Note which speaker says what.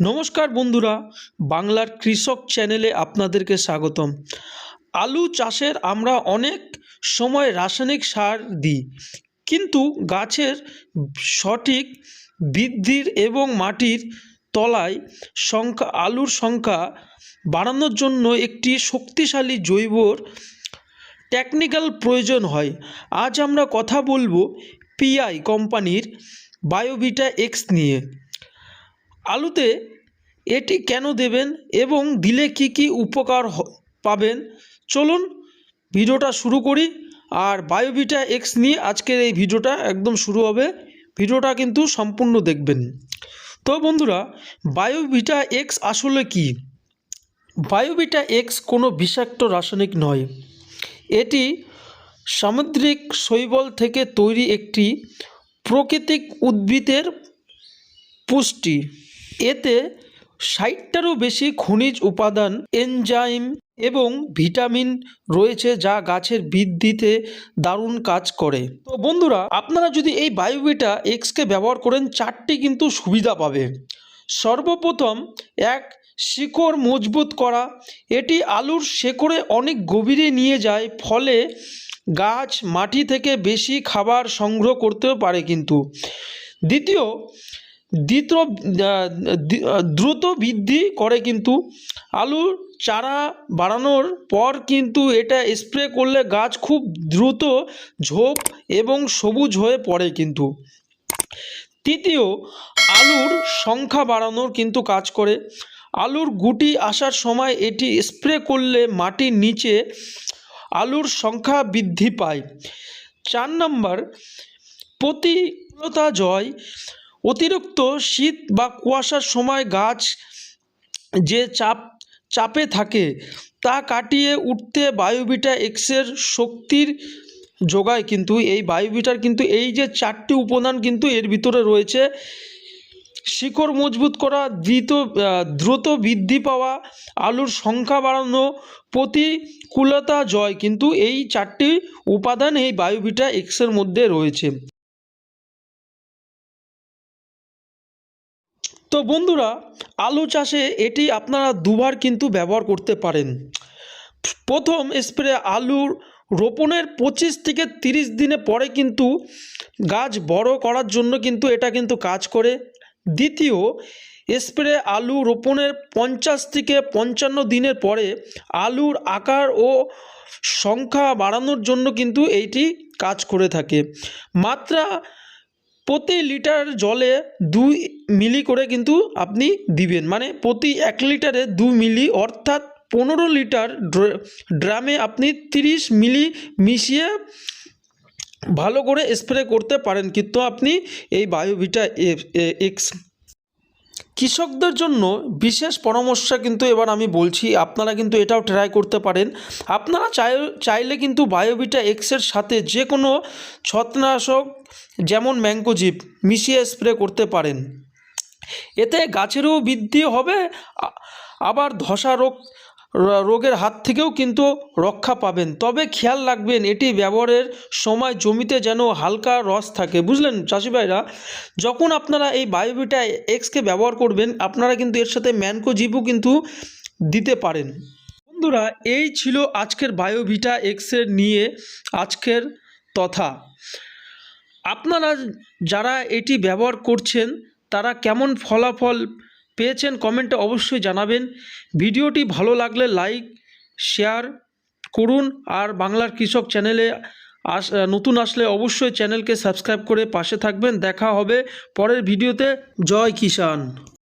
Speaker 1: নমস্কার বন্ধুরা, বাংলার কৃষক চ্যানেলে আপনাদেরকে স্বাগতম। আলু চাষের আমরা অনেক সময় রাসায়নিক সার দিই, কিন্তু গাছের সঠিক বৃদ্ধির এবং মাটির তলায় সংখ্যা, আলুর সংখ্যা বাড়ানোর জন্য একটি শক্তিশালী জৈবর টেকনিক্যাল প্রয়োজন হয়। আজ আমরা কথা বলব পিআই কোম্পানির বায়োভিটা এক্স নিয়ে। আলুতে এটি কেন দেবেন এবং দিলে কি কি উপকার পাবেন? চলুন ভিডিওটা শুরু করি। আর বায়োভিটা এক্স নিয়ে আজকের এই ভিডিওটা একদম শুরু হবে। ভিডিওটা কিন্তু সম্পূর্ণ দেখবেন। তো বন্ধুরা বায়োভিটা এক্স আসলে কি? বায়োভিটা এক্স কোনো বিষাক্ত রাসায়নিক নয়। এটি সামুদ্রিক শৈবল থেকে তৈরি একটি প্রাকৃতিক উদ্ভিদের পুষ্টি। এতে ষাটটারও বেশি খনিজ উপাদান, এনজাইম এবং ভিটামিন রয়েছে যা গাছের বৃদ্ধিতে দারুণ কাজ করে। তো বন্ধুরা, আপনারা যদি এই বায়োভিটা এক্সকে ব্যবহার করেন, চারটি কিন্তু সুবিধা পাবে। সর্বপ্রথম, এক, শিকড় মজবুত করা। এটি আলুর শেকড়ে অনেক গভীরে নিয়ে যায়, ফলে গাছ মাটি থেকে বেশি খাবার সংগ্রহ করতেও পারে কিন্তু। দ্বিতীয় দ্বিত আহ, দি- আহ, দ্রুত বৃদ্ধি করে কিন্তু। আলুর চারা বাড়ানোর পর কিন্তু এটা স্প্রে করলে গাছ খুব দ্রুত ঝোপ এবং সবুজ হয়ে পড়ে কিন্তু। তৃতীয় আলুর সংখ্যা বাড়ানোর কিন্তু কাজ করে। আলুর গুটি আসার সময় এটি স্প্রে করলে মাটির নিচে আলুর সংখ্যা বৃদ্ধি পায়। চার নম্বর প্রতিকূলতা জয়। অতিরিক্ত শীত বা কুয়াশার সময় গাছ যে চাপ, চাপে থাকে তা কাটিয়ে উঠতে বায়োভিটা এক্সের শক্তির যোগায় কিন্তু, এই বায়োভিটার কিন্তু, এই যে চারটি উপাদান কিন্তু এর ভিতরে রয়েছে। শিকড় মজবুত করা, দ্রুত দ্রুত বৃদ্ধি পাওয়া, আলুর সংখ্যা বাড়ানো, প্রতিকূলতা জয় কিন্তু এই চারটি উপাদান এই বায়োভিটা এক্সের মধ্যে রয়েছে। তো বন্ধুরা, আলু চাষে এটি আপনারা দুবার কিন্তু ব্যবহার করতে পারেন। প্রথম স্প্রে আলুর রোপণের পঁচিশ থেকে তিরিশ দিনে পরে কিন্তু গাছ বড় করার জন্য কিন্তু এটা কিন্তু কাজ করে। দ্বিতীয়, স্প্রে আলু রোপণের পঞ্চাশ থেকে পঞ্চান্ন দিনের পরে আলুর আকার ও সংখ্যা বাড়ানোর জন্য কিন্তু এইটি কাজ করে থাকে। মাত্রা প্রতি লিটার জলে দুই মিলি করে কিন্তু আপনি দিবেন। মানে প্রতি এক লিটারে দু মিলি, অর্থাৎ পনেরো লিটার ড্র- ড্রামে আপনি তিরিশ মিলি মিশিয়ে ভালো করে স্প্রে করতে পারেন। কিন্তু আপনি এই বায়োভিটা এক্স কৃষকদের জন্য বিশেষ পরামর্শ কিন্তু এবার আমি বলছি, আপনারা কিন্তু এটাও ট্রাই করতে পারেন। আপনারা চাই, চাইলে কিন্তু বায়োবিটা এক্সের সাথে যে কোনো ছত্রাশক যেমন ম্যাঙ্কোজিপ মিশিয়ে স্প্রে করতে পারেন। এতে গাছেরও বৃদ্ধি হবে আবার ধসা রোগ রোগের হাত থেকেও কিন্তু রক্ষা পাবেন। তবে খেয়াল রাখবেন, এটি ব্যবহারের সময় জমিতে যেন হালকা রস থাকে। বুঝলেন চাষি ভাইরা? যখন আপনারা এই বায়োভিটা এক্সকে ব্যবহার করবেন, আপনারা কিন্তু এর সাথে ম্যানকোজিপও কিন্তু দিতে পারেন। বন্ধুরা, এই ছিল আজকের বায়োভিটা এক্সের নিয়ে আজকের তথা। আপনারা যারা এটি ব্যবহার করছেন, তারা কেমন ফলাফল পেয়েছেন কমেন্টে অবশ্যই জানাবেন। ভিডিওটি ভালো লাগলে লাইক শেয়ার করুন আর বাংলার কৃষক চ্যানেলে আস, নতুন আসলে অবশ্যই চ্যানেলকে সাবস্ক্রাইব করে পাশে থাকবেন। দেখা হবে পরের ভিডিওতে। জয় কিষান